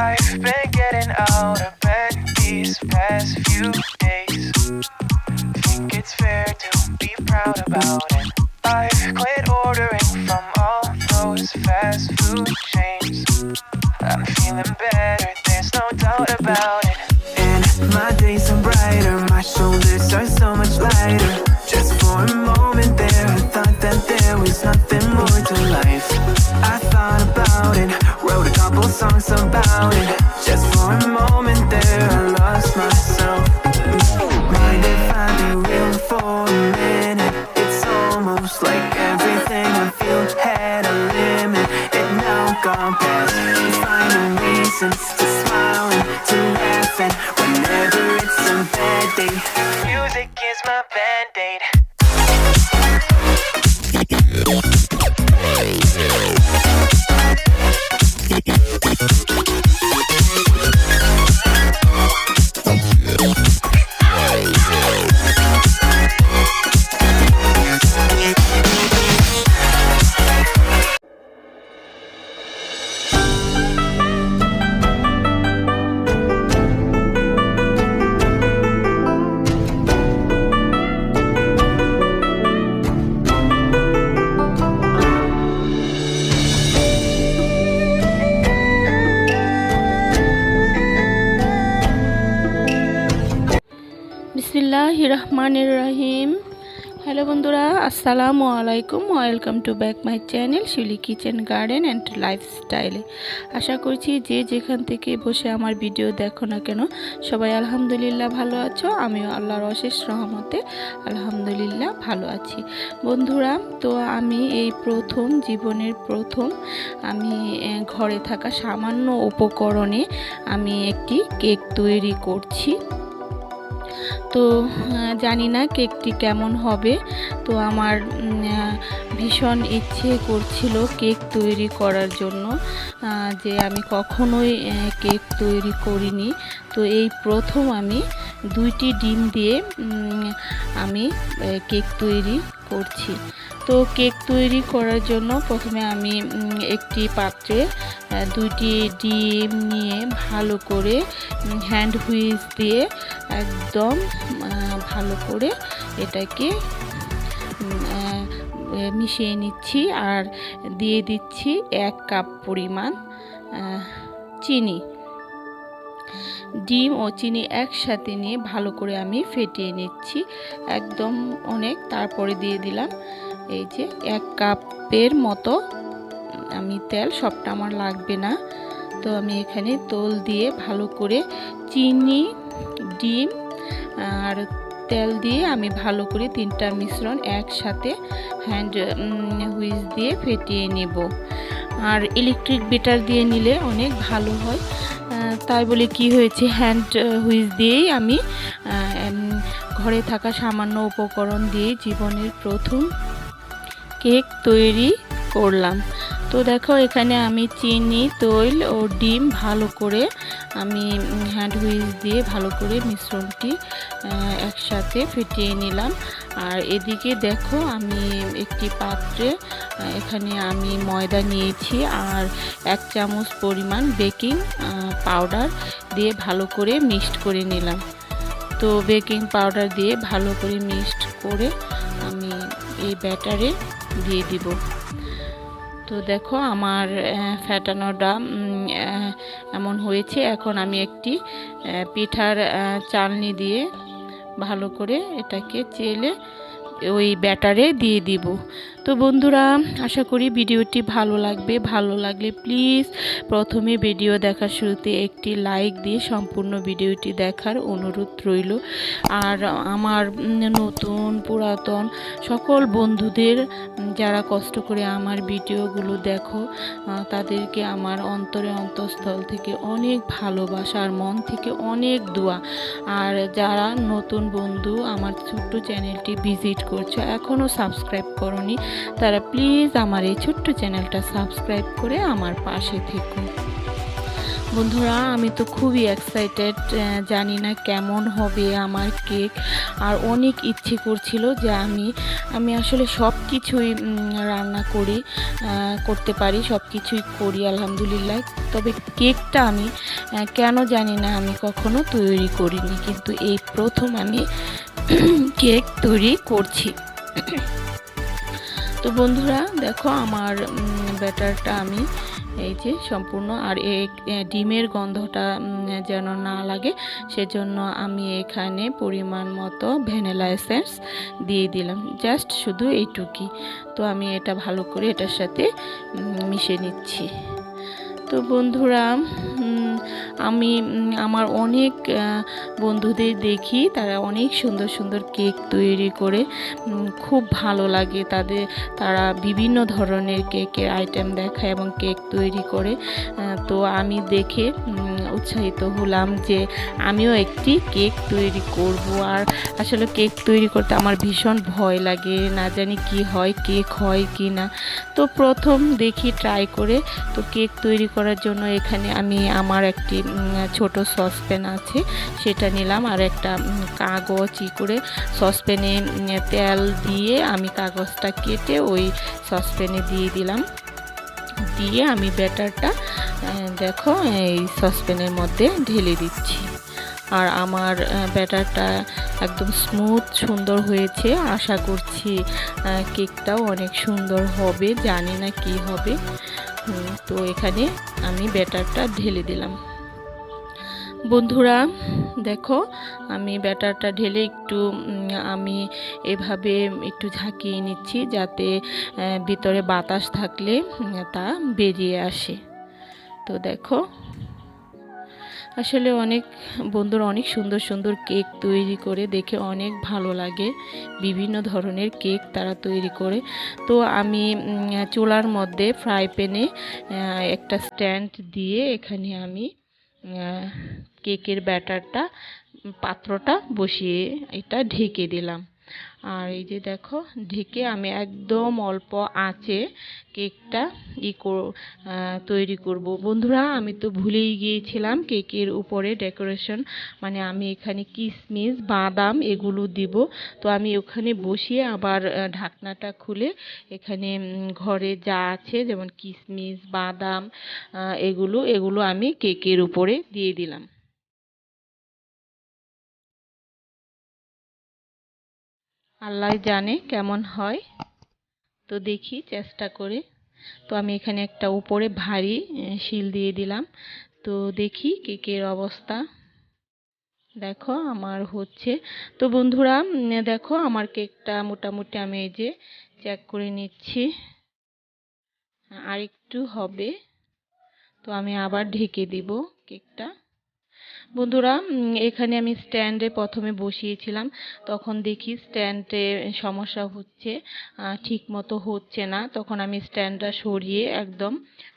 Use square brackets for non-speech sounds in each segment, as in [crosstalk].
I've been getting out of bed these past few days. Think it's fair to be proud about it. I've quit ordering from all those fast food chains. I'm feeling better, there's no doubt about it. রহমানির রহিম। Hello বন্ধুরা, আসসালামু আলাইকুম। Welcome to back my channel Shili kitchen garden and লাইফস্টাইলে আশা করছি যে যেখান থেকে বসে আমার ভিডিও দেখো না কেন, সবাই আলহামদুলিল্লাহ ভালো আছো। আমিও আল্লাহর অশেষ রহমতে আলহামদুলিল্লাহ ভালো আছি। বন্ধুরা, তো আমি এই প্রথম, জীবনের প্রথম, আমি ঘরে থাকা সামান্য উপকরণে আমি একটি কেক তৈরি করছি। তো জানি না কেকটি কেমন হবে। তো আমার ভীষণ ইচ্ছে করছিল কেক তৈরি করার জন্য যে আমি কখনোই কেক তৈরি করিনি। তো এই প্রথম আমি দুইটি ডিম দিয়ে আমি কেক তৈরি করছি। তো কেক তৈরি করার জন্য প্রথমে আমি একটি পাত্রে দুইটি ডিম নিয়ে ভালো করে হ্যান্ড হুইস দিয়ে একদম ভালো করে এটাকে মিশিয়ে নিচ্ছি আর দিয়ে দিচ্ছি এক কাপ পরিমাণ চিনি। ডিম ও চিনি একসাথে নিয়ে ভালো করে আমি ফেটিয়ে নিচ্ছি। একদম অনেক, তারপরে দিয়ে দিলাম এই যে এক কাপের মতো আমি তেল, সবটা আমার লাগবে না। তো আমি এখানে তোল দিয়ে ভালো করে চিনি, ডিম আর তেল দিয়ে আমি ভালো করে তিনটা মিশ্রণ একসাথে হ্যান্ড হুইস দিয়ে ফেটিয়ে নেব। আর ইলেকট্রিক বেটার দিয়ে নিলে অনেক ভালো হয়। তাই বলে কি হয়েছে? হ্যান্ড হুইজ দিয়েই আমি ঘরে থাকা সামান্য উপকরণ দিয়ে জীবনের প্রথম কেক তৈরি করলাম। তো দেখো, এখানে আমি চিনি, তৈল ও ডিম ভালো করে আমি হ্যান্ড হুইস দিয়ে ভালো করে মিশ্রণটি একসাথে ফেটিয়ে নিলাম। আর এদিকে দেখো, আমি একটি পাত্রে এখানে আমি ময়দা নিয়েছি আর এক চামচ পরিমাণ বেকিং পাউডার দিয়ে ভালো করে মিক্সড করে নিলাম। তো বেকিং পাউডার দিয়ে ভালো করে মিক্সড করে আমি এই ব্যাটারে দিয়ে দিব। তো দেখো আমার ফ্যাটানোটা এমন হয়েছে। এখন আমি একটি পিঠার চালনি দিয়ে ভালো করে এটাকে চেলে ওই ব্যাটারে দিয়ে দিব। তো বন্ধুরা, আশা করি ভিডিওটি ভালো লাগবে। ভালো লাগলে প্লিজ প্রথমে ভিডিও দেখার শুরুতে একটি লাইক দিয়ে সম্পূর্ণ ভিডিওটি দেখার অনুরোধ রইল। আর আমার নতুন, পুরাতন সকল বন্ধুদের, যারা কষ্ট করে আমার ভিডিওগুলো দেখো, তাদেরকে আমার অন্তরে অন্তঃস্থল থেকে অনেক ভালোবাসা আর মন থেকে অনেক দোয়া। আর যারা নতুন বন্ধু, আমার ছোট্ট চ্যানেলটি ভিজিট করছ এখনও সাবস্ক্রাইব করনি তারা প্লিজ আমার এই ছোট্ট চ্যানেলটা সাবস্ক্রাইব করে আমার পাশে থেকো। বন্ধুরা, আমি তো খুবই এক্সাইটেড জানি না কেমন হবে আমার কেক আর অনেক ইচ্ছে করছিল যে আমি আমি আসলে সব কিছুই রান্না করি করতে পারি সব কিছুই করি, আলহামদুলিল্লাহ। তবে কেকটা আমি কেন জানি না আমি কখনো তৈরি করিনি, কিন্তু এই প্রথম আমি [clears throat] কেক তৈরি করছি। তো বন্ধুরা, দেখো আমার ব্যাটারটা আমি, এই যে সম্পূর্ণ, আর ডিমের গন্ধটা যেন না লাগে, সেজন্য আমি এখানে পরিমাণ মতো ভ্যানিলা এসেন্স দিয়ে দিলাম, জাস্ট শুধু এইটুকুই। তো আমি এটা ভালো করে এটার সাথে মিশে নিচ্ছি। তো বন্ধুরা আমি আমার অনেক বন্ধুদের দেখি, তারা অনেক সুন্দর সুন্দর কেক তৈরি করে খুব ভালো লাগে তাদের, তারা বিভিন্ন ধরনের কেকের আইটেম দেখায় এবং কেক তৈরি করে তো আমি দেখে উৎসাহিত হলাম যে আমিও একটি কেক তৈরি করব। আর আসলে কেক তৈরি করতে আমার ভীষণ ভয় লাগে, না জানি কি হয় কেক হয় কি না। তো প্রথম দেখি ট্রাই করে, তো কেক তৈরি করার জন্য এখানে আমি আমার একটি ছোট সসপ্যান আছে, সেটা নিলাম। আর একটা কাগজ ই করে সসপ্যানে তেল দিয়ে আমি কাগজটা কেটে ওই সসপ্যানে দিয়ে দিলাম। দিয়ে আমি ব্যাটারটা দেখো, এই সসপ্যানের মধ্যে ঢেলে দিচ্ছি। আর আমার ব্যাটারটা একদম স্মুথ সুন্দর হয়েছে। আশা করছি কেকটাও অনেক সুন্দর হবে। জানি না কি হবে। তো এখানে আমি ব্যাটারটা ঢেলে দিলাম। বন্ধুরা, দেখো, আমি ব্যাটারটা ঢেলে একটু আমি এভাবে একটু ঝাঁকিয়ে নিচ্ছি যাতে ভিতরে বাতাস থাকলে তা বেরিয়ে আসে। তো দেখো, আসলে অনেক বন্ধুরা অনেক সুন্দর সুন্দর কেক তৈরি করে দেখে অনেক ভালো লাগে। বিভিন্ন ধরনের কেক তারা তৈরি করে। তো আমি চুলার মধ্যে ফ্রাই প্যানে একটা স্ট্যান্ড দিয়ে এখানে আমি কেকের ব্যাটারটা, পাত্রটা বসিয়ে এটা ঢেকে দিলাম। আর এই যে দেখো, ঢেকে আমি একদম অল্প আঁচে কেকটা ই তৈরি করব। বন্ধুরা, আমি তো ভুলেই গিয়েছিলাম কেকের উপরে ডেকোরেশন। মানে আমি এখানে কিশমিশ বাদাম এগুলো দিব। তো আমি ওখানে বসিয়ে আবার ঢাকনাটা খুলে এখানে ঘরে যা আছে, যেমন কিশমিশ বাদাম এগুলো এগুলো আমি কেকের উপরে দিয়ে দিলাম। আল্লাহ জানে কেমন হয়। তো দেখি, চেষ্টা করে। তো আমি এখানে একটা উপরে ভারী শিল দিয়ে দিলাম। তো দেখি কেকের অবস্থা। দেখো, আমার হচ্ছে। তো বন্ধুরা দেখো, আমার কেকটা মোটামুটি আমি এই যে চেক করে নিচ্ছি। আর একটু হবে। তো আমি আবার ঢেকে দিব কেকটা। বন্ধুরা এখানে আমি স্ট্যান্ডে প্রথমে বসিয়েছিলাম। তখন দেখি স্ট্যান্ডে সমস্যা হচ্ছে ঠিক মতো হচ্ছে না। তখন আমি স্ট্যান্ডটা সরিয়ে একদম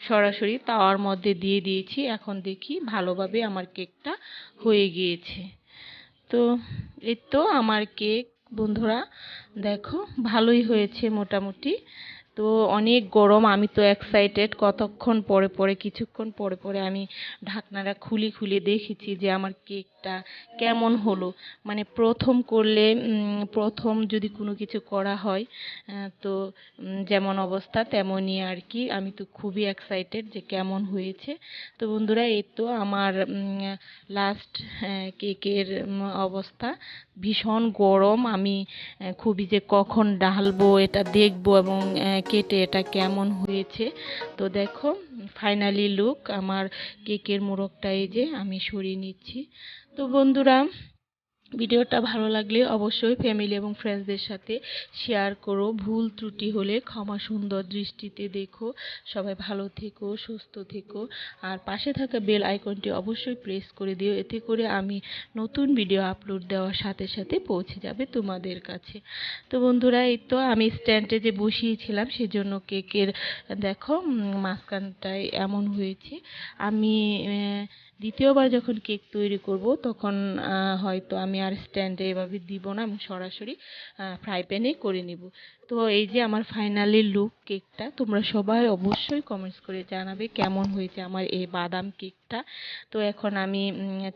সরাসরি তাওয়ার মধ্যে দিয়ে দিয়েছি। এখন দেখি ভালোভাবে আমার কেকটা হয়ে গিয়েছে। তো এই তো আমার কেক। বন্ধুরা, দেখো, ভালোই হয়েছে মোটামুটি। তো অনেক গরম, আমি তো এক্সাইটেড কতক্ষণ পরে পরে, কিছুক্ষণ পরে পরে আমি ঢাকনাটা খুলে খুলে দেখেছি যে আমার কেকটা কেমন হলো। মানে প্রথম করলে প্রথম যদি কোনো কিছু করা হয় তো যেমন অবস্থা তেমনই আর কি। আমি তো খুবই এক্সাইটেড যে কেমন হয়েছে। তো বন্ধুরা, এই তো আমার লাস্ট কেকের অবস্থা। ভীষণ গরম। আমি খুবই যে কখন ঢালবো, এটা দেখব এবং কেটে এটা কেমন হয়েছে? তো দেখো ফাইনালি লুক আমার কেকের মোড়কটা এই যে আমি সরিয়ে নিচ্ছি। তো বন্ধুরা ভিডিওটা ভালো লাগলে অবশ্যই ফ্যামিলি এবং ফ্রেন্ডসদের সাথে শেয়ার করো। ভুল ত্রুটি হলে ক্ষমা সুন্দর দৃষ্টিতে দেখো। সবাই ভালো থেকো, সুস্থ থেকো। আর পাশে থাকা বেল আইকনটি অবশ্যই প্রেস করে দিও। এতে করে আমি নতুন ভিডিও আপলোড দেওয়ার সাথে সাথে পৌঁছে যাবে তোমাদের কাছে। তো বন্ধুরা, এই তো আমি স্ট্যান্ডে যে বসিয়েছিলাম, সেজন্য কেকের দেখো মাঝখানটায় এমন হয়েছে। আমি দ্বিতীয়বার যখন কেক তৈরি করব, তখন হয়তো আমি আর স্ট্যান্ডে এভাবে দিব না আমি সরাসরি ফ্রাই প্যানেই করে নিব। তো এই যে আমার ফাইনালি লুক কেকটা, তোমরা সবাই অবশ্যই কমেন্টস করে জানাবে কেমন হয়েছে আমার এই বাদাম কেকটা। তো এখন আমি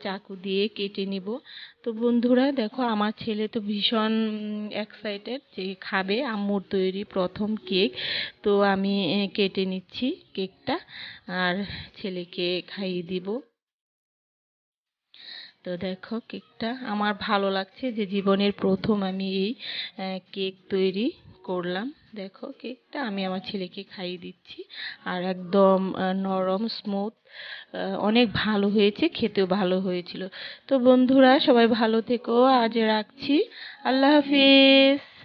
চাকু দিয়ে কেটে নিব। তো বন্ধুরা, দেখো আমার ছেলে তো ভীষণ এক্সাইটেড যে খাবে আম্মুর তৈরি প্রথম কেক। তো আমি কেটে নিচ্ছি কেকটা, আর ছেলেকে খাইয়ে দিব। তো দেখো কেকটা আমার ভালো লাগছে যে জীবনের প্রথম আমি এই কেক তৈরি করলাম। দেখো কেকটা আমি আমার ছেলেকে খাইয়ে দিচ্ছি আর একদম নরম স্মুথ অনেক ভালো হয়েছে, খেতেও ভালো হয়েছিল। তো বন্ধুরা সবাই ভালো থেকো, আজ রাখছি। আল্লাহ হাফিজ।